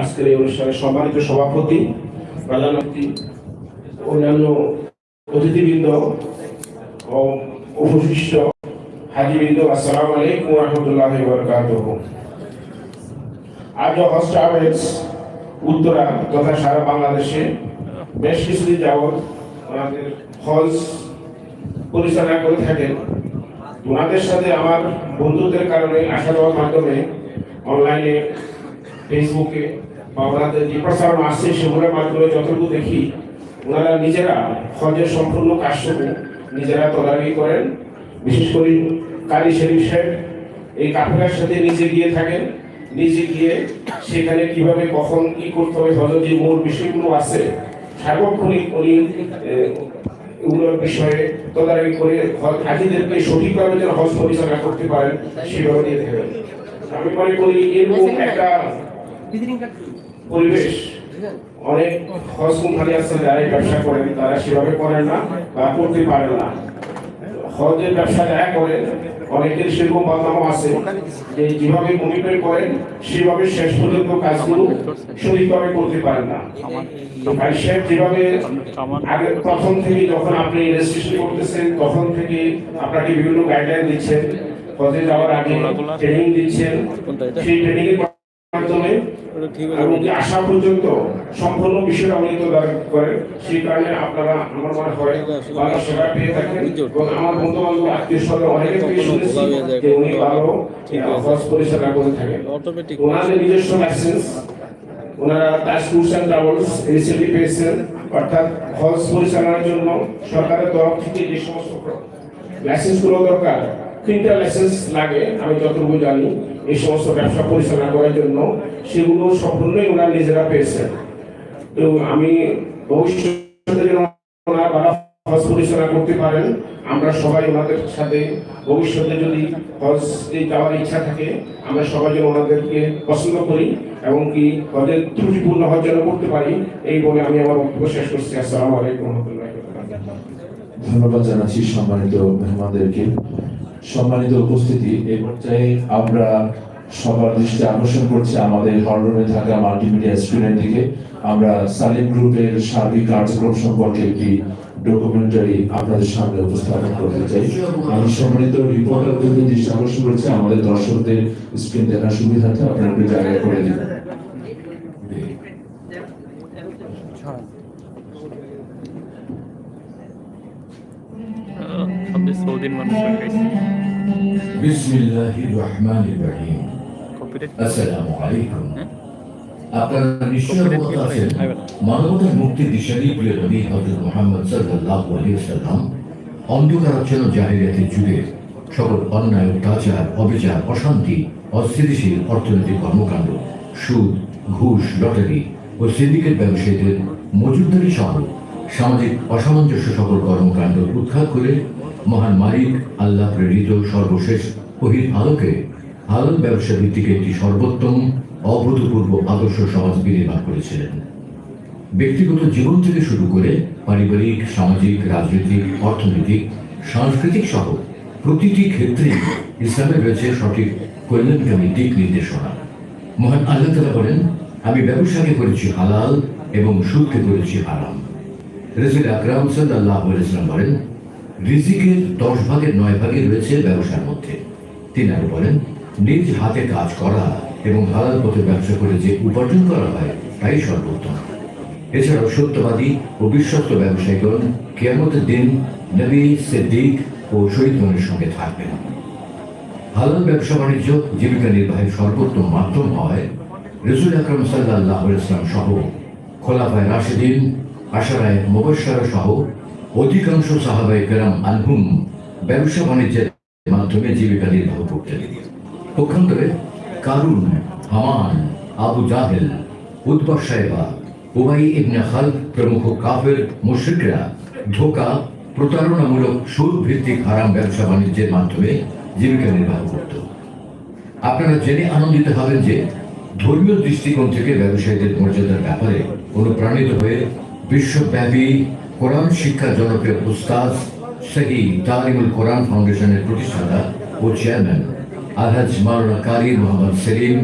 আজকের এই অনুষ্ঠানের সম্মানিত সভাপতি প্রধানমন্ত্রী অন্যান্য অতিথিবৃন্দ ও উপশিষ্ট হাজিবৃন্দ, আসসালামু আলাইকুম রহমতুল্লাহ বরকাতুহ। আজ হজ ট্রাভেলস উত্তরা তথা সারা বাংলাদেশে বেশ কিছুদিন যাবৎ ওনাদের হজ পরিচালনা করে থাকেন। ওনাদের সাথে আমার বন্ধুদের কারণে আসা যাওয়ার মাধ্যমে অনলাইনে ফেসবুকে বা ওনাদের যে প্রচারণ আসছে সেগুলোর মাধ্যমে যতটুকু দেখি, ওনারা নিজেরা হজের সম্পূর্ণ কাজটুকু নিজেরা তদারকি করেন। বিশেষ করে কালী শরীফ সাহেব, এই কাফেলার সাথে নিজে গিয়ে থাকেন, নিজে গিয়ে সেখানে কীভাবে, কখন কি করতে হবে হজের যে মূল বিষয়গুলো আছে, সার্বক্ষণিক উনি এগুলোর বিষয়ে তদারকি করে হাজিদেরকে সঠিকভাবে যেন হজ পরিচালনা করতে পারেন সেভাবে দিয়ে থাকবেন আমি মনে করি এরকম একটা পরিবেশ অনেক হজ কোম্পানি আছে যারা ব্যবসা করেন তারা সেভাবে করেন না বা করতে পারেন না। হজের ব্যবসা যারা করেন অনেকের সেরকম বদনাম আছে। যে যেভাবে কমিটমেন্ট করেন, সেভাবে শেষ পর্যন্ত কাজগুলো সঠিকভাবে করতে পারেন না। ভাই সাহেব, যেভাবে আগে প্রথম থেকে যখন আপনি রেজিস্ট্রেশন করতেছেন, তখন থেকে আপনাকে বিভিন্ন গাইডলাইন দিচ্ছেন হজে যাওয়ার আগে ট্রেনিং দিচ্ছেন। সেই ট্রেনিং এর মাধ্যমে এবং কি আসা পর্যন্ত সম্পূর্ণ বিষয়টা উনি তদারক করেন। সেই কারণে আপনারা আমার মনে হয় ভালো সেবা পেয়ে থাকেন। এবং আমার বন্ধু বান্ধব আত্মীয় স্বজন শুনেছি যে উনি ভালো হজ পরিচালনা করে থাকেন। ওনাদের নিজস্ব লাইসেন্স ওনারা Taj tours and travels recently পেয়েছেন। অর্থাৎ হজ পরিচালনার জন্য সরকারের তরফ থেকে যে সমস্ত লাইসেন্সগুলো দরকার তিনটা লাইসেন্স লাগে, আমি যতটুকু জানি, এই সমস্ত ব্যবসা পরিচালনা করার জন্য, সেগুলো সম্পূর্ণই ওনারা নিজেরা পেয়েছেন। তো আমি ভবিষ্যতে ওনারা পরিচালনা করতে পারেন, আমরা সবাই ওনাদের সাথে, ভবিষ্যতে যদি হজ যাওয়ার ইচ্ছা থাকে, আমরা সবাই যেন ওনাদেরকে পছন্দ করি এবং কি হজের ত্রুটিপূর্ণ হজ যেন করতে পারি, এই বলে আমি আমার বক্তব্য শেষ করছি। আসসালামু আলাইকুম রহমতুল্লাহ ধন্যবাদ জানাচ্ছি সম্মানিত মেহমানদেরকে। সম্মানিত উপস্থিতি এই পর্যায়ে আমরা সবার দৃষ্টি আকর্ষণ করছি আমাদের হলরুমে থাকা মাল্টিমিডিয়া স্ক্রিনের দিকে। আমরা সালিম গ্রুপের সার্বিক কার্যক্রম সম্পর্কে একটি ডকুমেন্টারি আপনাদের সামনে উপস্থাপন করতে চাই। আমি সম্মানিত রিপোর্টারদের দৃষ্টি আকর্ষণ করছি, আমাদের দর্শকদের স্ক্রিন দেখার সুবিধার্থে আপনারা একটু জায়গা করে দিন দিন অর্থনৈতিক কর্মকাণ্ড সুদ ঘুষ লটারি ও সিন্ডিকেট ব্যবসায়ীদের মজুদারি সহ সামাজিক অসামঞ্জস্য সকল কর্মকাণ্ড উৎখাত করে মহান মালিক, আল্লাহ প্রেরিত সর্বশেষ ওহির আলোকে হালাল ব্যবসা ভিত্তিক একটি সর্বোত্তম, অভূতপূর্ব আদর্শ সমাজ বিনির্মাণ করেছিলেন। ব্যক্তিগত জীবন থেকে শুরু করে পারিবারিক, সামাজিক, রাজনৈতিক, অর্থনৈতিক, সাংস্কৃতিক সহ প্রতিটি ক্ষেত্রে ইসলামের রয়েছে সঠিক কল্যাণকামী দিক নির্দেশনা। মহান আল্লাহ তালা বলেন, আমি ব্যবসাকে করেছি হালাল এবং সুদকে করেছি হারাম। রসুল আকরাম সাল্লাহ ইসলাম বলেন রিজিকের দশ ভাগের নয় ভাগে রয়েছে ব্যবসার মধ্যে। তিনি আরও বলেন, নিজ হাতে কাজ করা এবং হালাল পথে ব্যবসা করে যে উপার্জন করা হয়, তাই সর্বোত্তম। এছাড়াও সত্যবাদী ও বিশ্বস্ত ব্যবসায়ীগণ কেয়ামতের দিন নবী সিদ্দিক ও শহীদগণের সঙ্গে থাকবেন। হালাল ব্যবসা বাণিজ্য, জীবিকা নির্বাহের সর্বোত্তম মাধ্যম হয় রসুল আকরম সাল্লাহ ইসলাম সহ খোলাফায় রাশেদিন, আশারায় মুবশ্বরা সহ অধিকাংশ সাহাবাই কেরাম আনহুম ব্যবসা বাণিজ্যের মাধ্যমে জীবিকা নির্বাহ করতেন। পক্ষান্তরে কারুন, হামান, আবু জাহেল সাহেবা উবাই ইবনে খালদ প্রমুখ কাফের মুশ্রিকরা ধোকা, প্রতারণামূলক সুদ ভিত্তিক হারাম ব্যবসা বাণিজ্যের মাধ্যমে জীবিকা নির্বাহ করত। আপনারা জেনে আনন্দিত হবেন যে ধর্মীয় দৃষ্টিকোণ থেকে ব্যবসায়ীদের মর্যাদার ব্যাপারে অনুপ্রাণিত হয়ে বিশ্বব্যাপী কোরআন শিক্ষা জনপ্রিয় উস্তাদ সহি তালিমুল কোরআন ফাউন্ডেশনের প্রতিষ্ঠাতা ও চেয়ারম্যান আলহাজ মাওলানা কারি মোহাম্মদ সেলিম,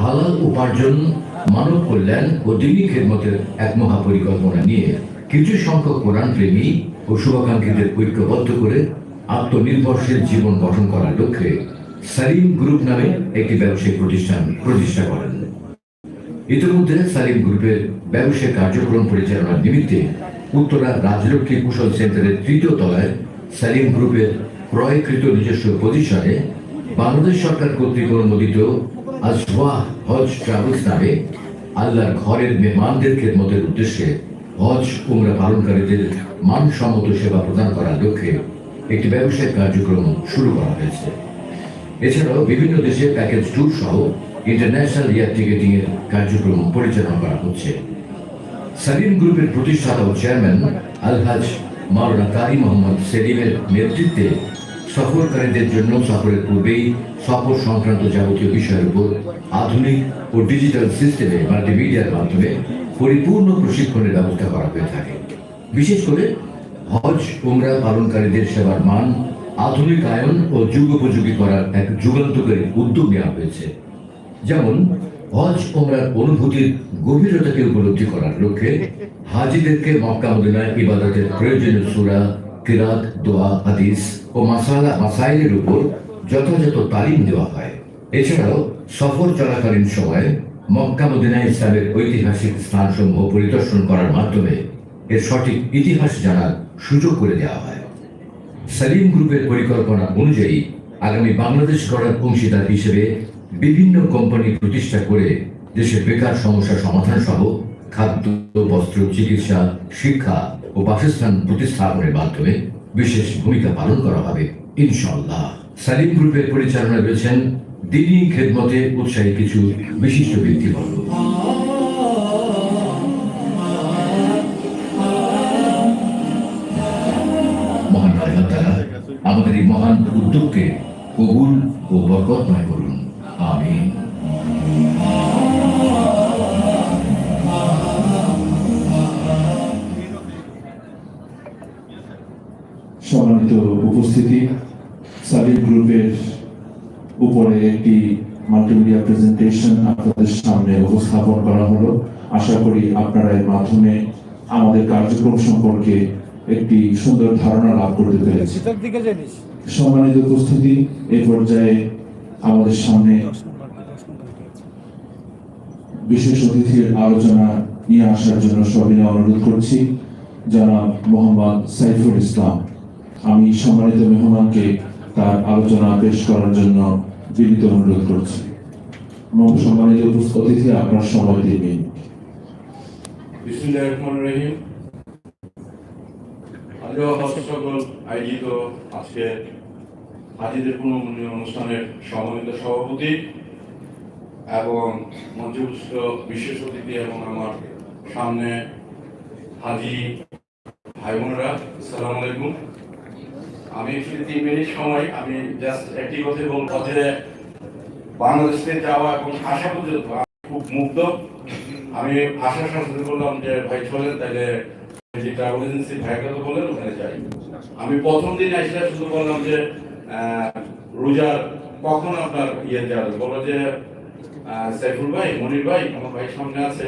হালাল উপার্জন, মানব কল্যাণ ও দিনী খেদমতের এক মহাপরিকল্পনা নিয়ে কিছু সংখ্যক কোরআন প্রেমী ও শুভাকাঙ্ক্ষীদের ঐক্যবদ্ধ করে আত্মনির্ভরশীল জীবন গঠন করার লক্ষ্যে সালিম গ্রুপ নামে একটি ব্যবসায়িক প্রতিষ্ঠান প্রতিষ্ঠা করেন। ইতিমধ্যে সালিম গ্রুপের ব্যবসায়িক কার্যক্রম পরিচালনার নিমিত্তে উত্তরা রাজলক্ষ্মী কুশল সেন্টারের তৃতীয় তলায় সালিম গ্রুপের ক্রয়কৃত নিজস্ব পজিশনে বাংলাদেশ সরকার কর্তৃক অনুমোদিত আজওয়াহ হজ ট্রাভেলস নামে আল্লাহর ঘরের মেহমানদের খেদমতের উদ্দেশ্যে হজ উমরা পালনকারীদের মানসম্মত সেবা প্রদান করার লক্ষ্যে একটি ব্যবসায়িক কার্যক্রম শুরু করা হয়েছে। এছাড়াও বিভিন্ন দেশে প্যাকেজ ট্যুর সহ ইন্টারন্যাশনাল এয়ার টিকেটিং এর কার্যক্রম পরিচালনা করা হচ্ছে। সালিম গ্রুপের প্রতিষ্ঠাতা ও চেয়ারম্যান আলহাজ মাওলানা কারি মোহাম্মদ সেলিমের নেতৃত্বে সফরকারীদের জন্য সফরের পূর্বেই সফর সংক্রান্ত যাবতীয় বিষয়ের উপর আধুনিক ও ডিজিটাল সিস্টেমে মাল্টিমিডিয়ার মাধ্যমে পরিপূর্ণ প্রশিক্ষণের ব্যবস্থা করা হয়ে থাকে। বিশেষ করে হজ, উমরা পালনকারীদের সেবার মান, আধুনিক আয়ন ও যুগোপযোগী করার এক যুগান্তকারী উদ্যোগ নেওয়া হয়েছে। যেমন হজ ওমরার অনুভূতির গভীরতাকে উপলব্ধি করার লক্ষ্যে হাজিদেরকে মক্কা মদিনায় ইবাদতের প্রয়োজনীয় সূরা কিরাত দোয়া, হাদিস ও মাসালা, মাসাইলের উপর যথাযথ তালিম দেওয়া হয়। এছাড়াও সফর চলাকালীন সময়ে মক্কা মদিনায় ইসলামের ঐতিহাসিক স্থানসমূহ পরিদর্শন করার মাধ্যমে এর সঠিক ইতিহাস জানার সুযোগ করে দেওয়া হয়। সালিম গ্রুপের পরিকল্পনা অনুযায়ী আগামী বাংলাদেশ গড়ার অংশীদার হিসেবে বিভিন্ন কোম্পানি প্রতিষ্ঠা করে দেশে বেকার সমস্যা সমাধান সহ খাদ্য, বস্ত্র, চিকিৎসা, শিক্ষা ও বাসস্থান প্রতিস্থাপনের মাধ্যমে বিশেষ ভূমিকা পালন করা হবে ইনশাল্লাহ সালিম গ্রুপের পরিচালনায় রয়েছেন দিনী খেদমতে উৎসাহী কিছু বিশিষ্ট ব্যক্তিবর্গ। আমাদের এই মহান উদ্যোগকে কবুল ও বরকতময় করুন। আমিন সম্মানিত উপস্থিতি সালিম গ্রুপের উপরে একটি মাল্টিমিডিয়া প্রেজেন্টেশন আপনাদের সামনে উপস্থাপন করা হলো। আশা করি আপনারা এর মাধ্যমে আমাদের কার্যক্রম সম্পর্কে একটি সুন্দর ধারণা লাভ করতে পেরেছি সম্মানিত উপস্থিতি এই পর্যায়ে আমাদের সামনে বিশেষ অতিথির আলোচনা নিয়ে আসার জন্য সবিনয় অনুরোধ করছি, জনাব মোহাম্মদ সাইফুল ইসলাম। আমি সম্মানিত মেহমানকে তার আলোচনা পেশ করার জন্য বিনীত অনুরোধ করছি। সম্মানিত অতিথি, আপনার সময় দিবেন আজকে হাজিদের পুনর্মূল্য অনুষ্ঠানের সম্মানিত সভাপতি এবং মঞ্চপুষ্ট বিশেষ অতিথি এবং আমার সামনে হাজি ভাই বোনেরা আসসালামু আলাইকুম। আমি তিন মিনিট সময়, আমি জাস্ট একটি কথা বলব যে বাংলাদেশে যাওয়া এবং আসা পর্যন্ত খুব মুগ্ধ। আমি আসার সাথে বললাম যে ভাই চলেন, তাহলে যে ট্রাভেল এজেন্সি ভাইকে তো বললেন ওখানে যাই। আমি প্রথম দিন এসে শুধু বললাম যে রোজার কখন আপনার ইয়ে যাবে বলো যে সাইফুল ভাই, মনির ভাই, আমার ভাই সামনে আছে।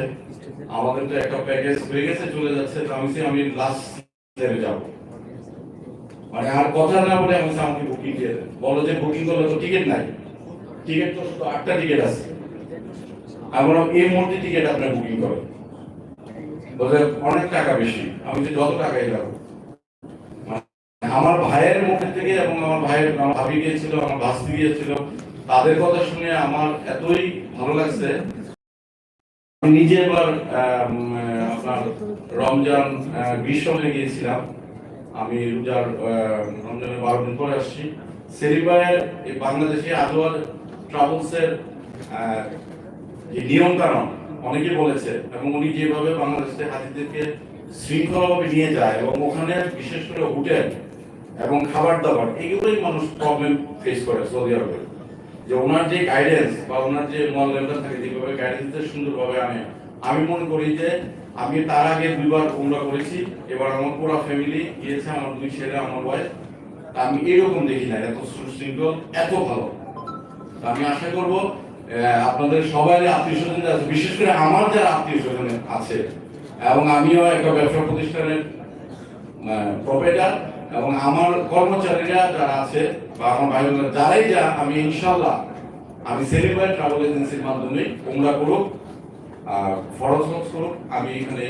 আমাদের তো একটা প্যাকেজ হয়ে গেছে, চলে যাচ্ছে। তো আমি আমি লাস্ট যাবে যাব। মানে আর কথা না বলে আমি আমাকে বুকিং দিয়ে বলো যে বুকিং করলে তো টিকিট নাই। টিকিট তো শুধু আটটা টিকিট আছে। আমরা এই মুহূর্তে টিকিট আপনার বুকিং বলে অনেক টাকা বেশি। আমি যত টাকাই লাগবে আমার ভাইয়ের মুখের থেকে এবং আমার ভাইয়ের আমার ভাবি গিয়েছিল আমার ভাস্তি গিয়েছিল তাদের কথা শুনে আমার এতই ভালো লাগছে। নিজে এবার আপনার রমজান আহ, বিশ সময় গিয়েছিলাম। আমি রোজার রমজানের বারো দিন পরে আসছি। সেরিবায়ের এই বাংলাদেশে আজওয়ার ট্রাভেলসের যে নিয়ম কানুন অনেকে বলেছে এবং উনি যেভাবে বাংলাদেশে হাতিদেরকে শৃঙ্খলাভাবে নিয়ে যায় এবং ওখানে বিশেষ করে হোটেল এবং খাবার দাবার, এগুলোই মানুষ প্রবলেম ফেস করে সৌদি আরবে যে ওনার যে গাইডেন্স বা ওনার যে মল্যান্ডার থাকে, যেভাবে গাইডেন্স সুন্দরভাবে আনে, আমি মনে করি যে আমি তার আগে দুইবার উমরা করেছি, এবার আমার পুরো ফ্যামিলি গিয়েছে, আমার দুই ছেলে, আমার ওয়াইফ আমি এরকম দেখি না, এত সুশৃঙ্খল, এত ভালো। আমি আশা করব আপনাদের সবাই আত্মীয় স্বজন আছে, বিশেষ করে আমার যারা আত্মীয় স্বজন আছে, এবং আমিও একটা ব্যবসা প্রতিষ্ঠানের প্রোপাইটার এবং আমার কর্মচারীরা যারা আছে বা আমার ভাই বোনেরা যারাই যা, আমি ইনশাল্লাহ আমি সেলিব্রেট ট্রাভেল এজেন্সির মাধ্যমে তোমরা করুক ফরজ হজ করুক, আমি এখানে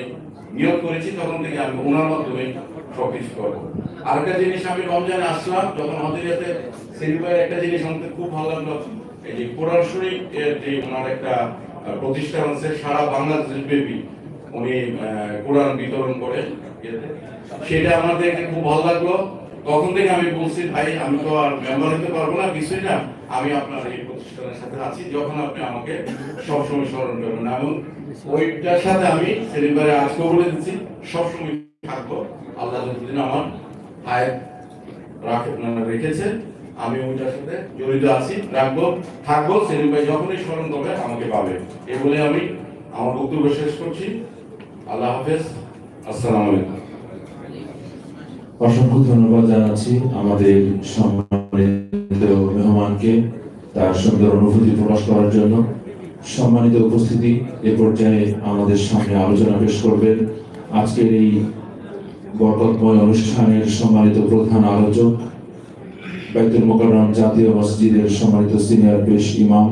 নিয়োগ করেছি, তখন থেকে আমি ওনার মাধ্যমে সবকিছু করব আরেকটা জিনিস আমি রমজানে আসলাম, যখন আমাদের ইয়াতে সেলিব্রেট একটা জিনিস আমাদের খুব ভালো লাগল, এই যে কোরআন শরীফ এর যে ওনার একটা প্রতিষ্ঠান আছে, সারা বাংলাদেশ ব্যাপী উনি কোরআন বিতরণ করে। সেটা আমার দেখে খুব ভালো লাগল। তখন থেকে আমি বলছি, ভাই, আমি তো আর মেম্বার হতে পারব না কিছুই না আমি আপনার এই প্রতিষ্ঠানের সাথে আছি। যখন আপনি আমাকে সবসময় স্মরণ করবেন এবং ওইটার সাথে আমি সেলিমবারে আজকেও বলে দিচ্ছি, সবসময় থাকব। আল্লাহ যতদিন আমার হায়াত মানে রেখেছে আমি ওইটার সাথে জড়িত আছি, রাখব, থাকব। সেলিম ভাই যখনই স্মরণ করবে, আমাকে পাবে। এই বলে আমি আমার বক্তব্য শেষ করছি। আল্লাহ হাফেজ। অসংখ্য ধন্যবাদ জানাচ্ছি আমাদের সম্মানিত মেহমানকে তার সুন্দর অনুভূতি প্রকাশ করার জন্য। সম্মানিত উপস্থিতি, এ পর্যায়ে আমাদের সামনে আলোচনা পেশ করবেন আজকের এই বরকতময় অনুষ্ঠানের সম্মানিত প্রধান আলোচক, বাইতুল মোকাররম জাতীয় মসজিদের সম্মানিত সিনিয়র পেশ ইমাম